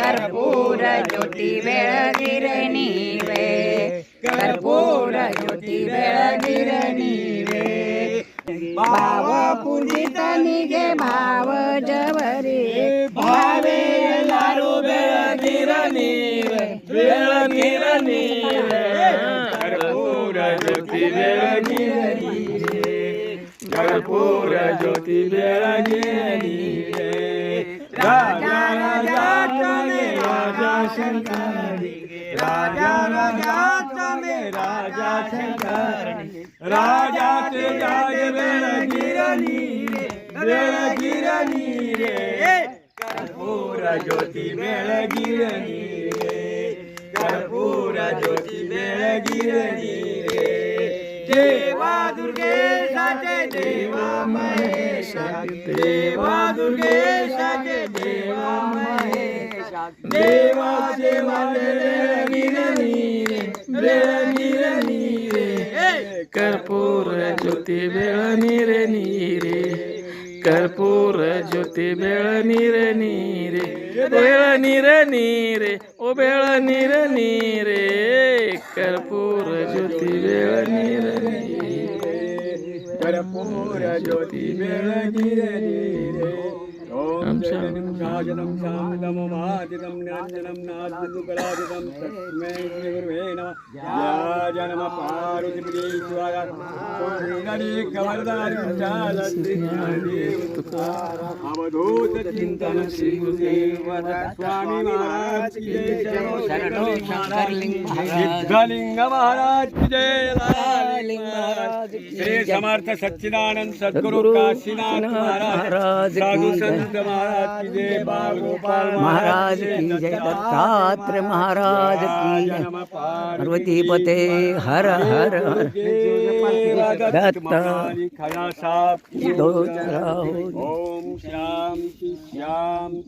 कर्पूर ज्योती बेळगीर वे कर्पूर ज्योती बेळगीर वे भाव पूजित निघे भाव जवरे भावे लारू बेळगीर नीवे बेळगीर कर्पूर ज्योती बेळगीर कर्पूर ज्योती बेळगीर नीरे राजा राजा चले राजा शंकरी राजा राजा चले राजा शंकरी राजाचे जाग बेळगीर नीरे बेळगीर नीरे कर्पूर ज्योती बेळगीर नीरे कर्पूर ज्योती बेळगीर नीरे देवा दुर्गेशाचे देवा महेशाचे देवा दुर्गेशाचे देवा महेशा देवाचे नीरे कर्पूर ज्योती रे नीरे। कर्पूर ज्योती बेळ नीरे। नीरे बेळ नीरे नीरे ओ बेळ नीर नीरे कर्पूर ज्योती बेळ नीर। नीरे कर्पूर ज्योती बेळ नीर नीरे। ओम शरणं साजनं शामदं मादिदं निरञ्जनं नाद्युकलादिदं तस्मै श्रीगुरुवे नमः जनम कमलदारी विद्यालय अवधूत चिंतन श्री गुरुदेव स्वामी महाराज की जय शरणो शरणो शंकरलिंग महाराज. सिद्धलिंग महाराज की जय श्री समर्थ सच्चिदानंद सद्गुरु काशीनाथ महाराज साधु संत महाराज की जय बाल गोपाल महाराज की जय. दत्तात्र महाराज की जय. पार्वतीपते हर हर हर. दत्त. दो चराहो ओम श्याम श्याम